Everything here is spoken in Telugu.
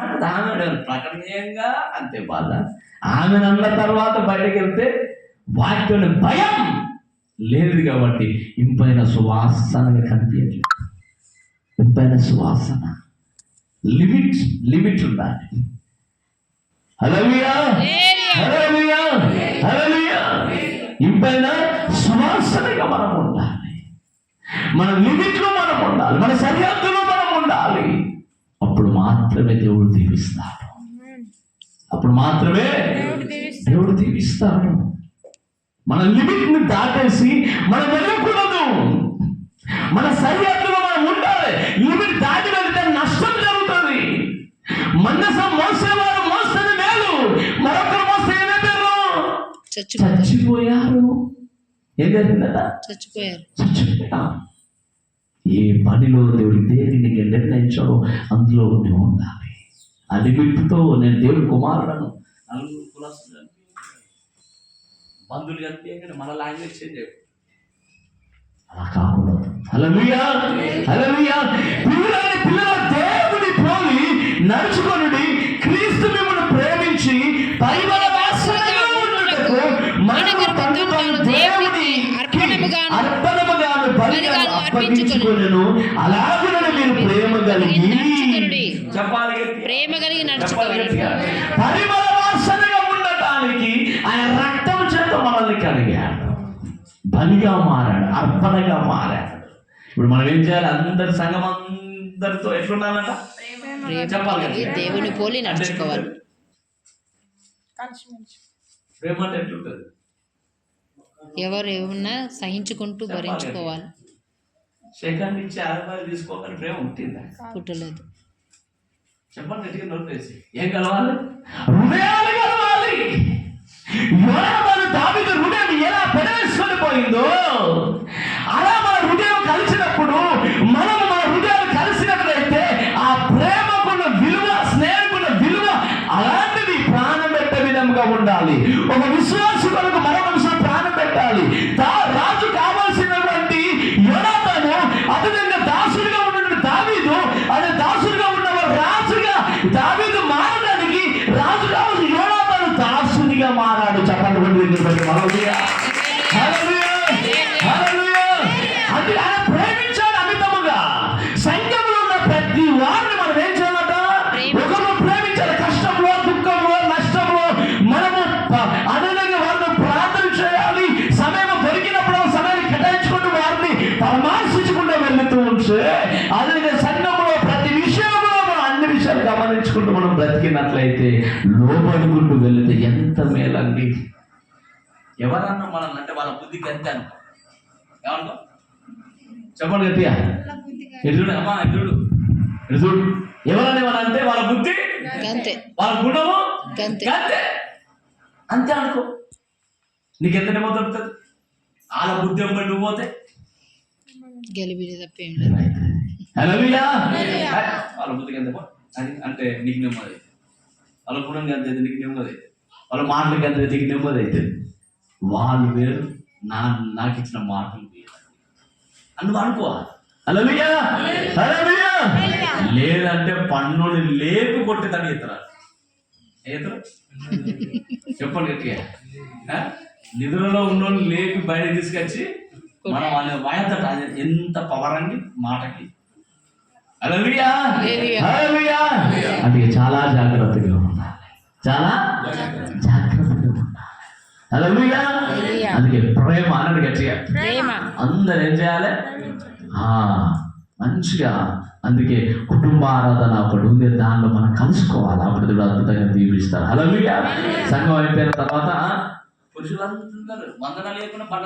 అంటే ఆమె ప్రకటనీయంగా అంతే బాధ ఆమె అన్న తర్వాత బయటకు వెళ్తే వాక్యం భయం లేదు కాబట్టి ఇంపైన సువాసనగా కనిపించట్లేదు. ఇంపైన సువాసన. లిమిట్ లిమిట్ ఉండాలి. ఇంపైన సువాసనగా మనం ఉండాలి. మన లిమిట్లో మనం ఉండాలి. మన సరిహద్దులో మనం ఉండాలి. అప్పుడు మాత్రమే దేవుడు దీవిస్తాడు. అప్పుడు మాత్రమే దేవుడు దీవిస్తాడు. మన లిమిట్ని దాటేసి మనం వెళ్ళకూడదు మన సరిహద్దులో మనం ఉండాలి. లిమిట్ దాటి వెళ్తే నష్టం జరుగుతుంది. మందసం మోసేవారు మోస్తుంది మేలు. మరొకరు మోస్తే ఏమైపోయారు చచ్చిపోయారు. చచ్చిపోయారు. ఏం జరిగిందట చచ్చిపోయారు. చచ్చిపోయాం ఏ పనిలో దేవుడు దేని నీకు నిర్ణయించాడో అందులో నువ్వు ఉండాలి. ఆ లిమిట్తో నేను దేవుడి కుమారుడను నలుగురు కులస్తులు కలిపి, బంధువులు కలిపి మన లాంగ్వేజ్ చేంజ్ అలా కాకూడదు హల్లెలూయా హల్లెలూయా. పిల్లలని పిల్లల దేవుని పోలి నడుచుకొనుడి క్రీస్తు మిమ్మల్ని ప్రేమించి పరిమళ వాసనగా ఉండుటకు మనకు దేవుని అర్పణముగాను అర్పణముగాను అర్పించుకొనెను అలాగున మీరు ప్రేమ కలిగి. చెప్పాలి. ప్రేమ కలిగి నడుచుకోవాలి. పరిమళ వాసనగా ఉండటానికి ఆయన రక్తం చేత మనల్ని కలిగాడు. బలిగా మారాడు అర్పణగా మారాడు. ఇప్పుడు మనం ఏం చేయాలి? అందరి సంఘం అందరితో ఎట్లుండాలంట? చెప్పాలి. దేవుని పోలి నడుచుకోవాలి. ప్రేమ అంటే ఎట్లుంటుంది? ఎవరు ఏమన్నా సహించుకుంటూ భరించుకోవాలి. సెకండ్ ఇచ్చి అరవై తీసుకోకని ప్రేమ ఉంటుందా పుట్టలేదు. చెప్పండి గట్టిగా నోటేసి ఏం కలవాలి? హృదయాలు కలవాలి. దావీదు హృదయం ఎలా పెరవేసుకొని పోయిందో అలా మన హృదయం కలిసినప్పుడు మనం మన హృదయాలు కలిసినట్లయితే ఆ ప్రేమకున్న విలువ స్నేహకున్న విలువ అలాంటిది ప్రాణం పెట్టే విధంగా ఉండాలి. ఒక విశ్వాసు కొరకు మరో మనుషులు ప్రాణం పెట్టాలి. దావీదు మారడానికి రాజు కావాల్సిన యోనాతాను దాసునిగా మారాడు. చెప్పండి మనం బ్రతికినట్లయితే లోపడుకుంటూ వెళితే ఎంత మేలండి? ఎవరన్నా మనల్ని అంటే వాళ్ళ బుద్ధికి అంతే అనుకో. ఏమనుకో? చెప్పండి గట్టిగా. ఎదుడు అమ్మా ఎదుడు ఎదుడు ఎవరన్నా ఏమన్నా అంటే వాళ్ళ బుద్ధి అంతే వాళ్ళ గుణము. అంతే అంతే అనుకో. నీకు ఎంతనేమో దొరుకుతుంది? వాళ్ళ బుద్ధి ఎంబడి నువ్వు పోతే? గెలిబిలి తప్ప లేదు. వాళ్ళ బుద్ధికి ఎంత అది అంటే నీకు నెమ్మది అవుతుంది. వాళ్ళ గుణం ఎంత అయితే నీకు నెమ్మది అవుతుంది వాళ్ళ మాటలకి ఎంత అయితే నీకు నెమ్మది అవుతుంది వాళ్ళు వేరు నా నాకు ఇచ్చిన మాటలు వేరు. అని నువ్వు అనుకో హల్లెలూయా. హల్లెలూయా. లేదంటే పన్నుని లేపి కొట్టి తను ఇతరా ఇతరు చెప్పండి గట్టిగా? నిధులలో ఉన్నోళ్ళు లేపి బయట తీసుకొచ్చి మనం వాళ్ళ వాయతట అది ఎంత పవర్ అండి మాటకి. హల్లెలూయా. చాలా జాగ్రత్తగా ఉండాలి. చాలా జాగ్రత్తగా ఉండాలి. అందుకే ప్రేమ అన్నాడు గట్టిగా. అందరు ఏం చేయాలి? మంచిగా అందుకే కుటుంబ ఆరాధన ఒకటి ఉంది. దానిలో మనం కలుసుకోవాలి. అప్పుడు దేవుడు అద్భుతంగా దీవిస్తారు. హల్లెలూయా. సంఘం అయిపోయిన తర్వాత పురుషులందరూ వందనాలు లేకుండా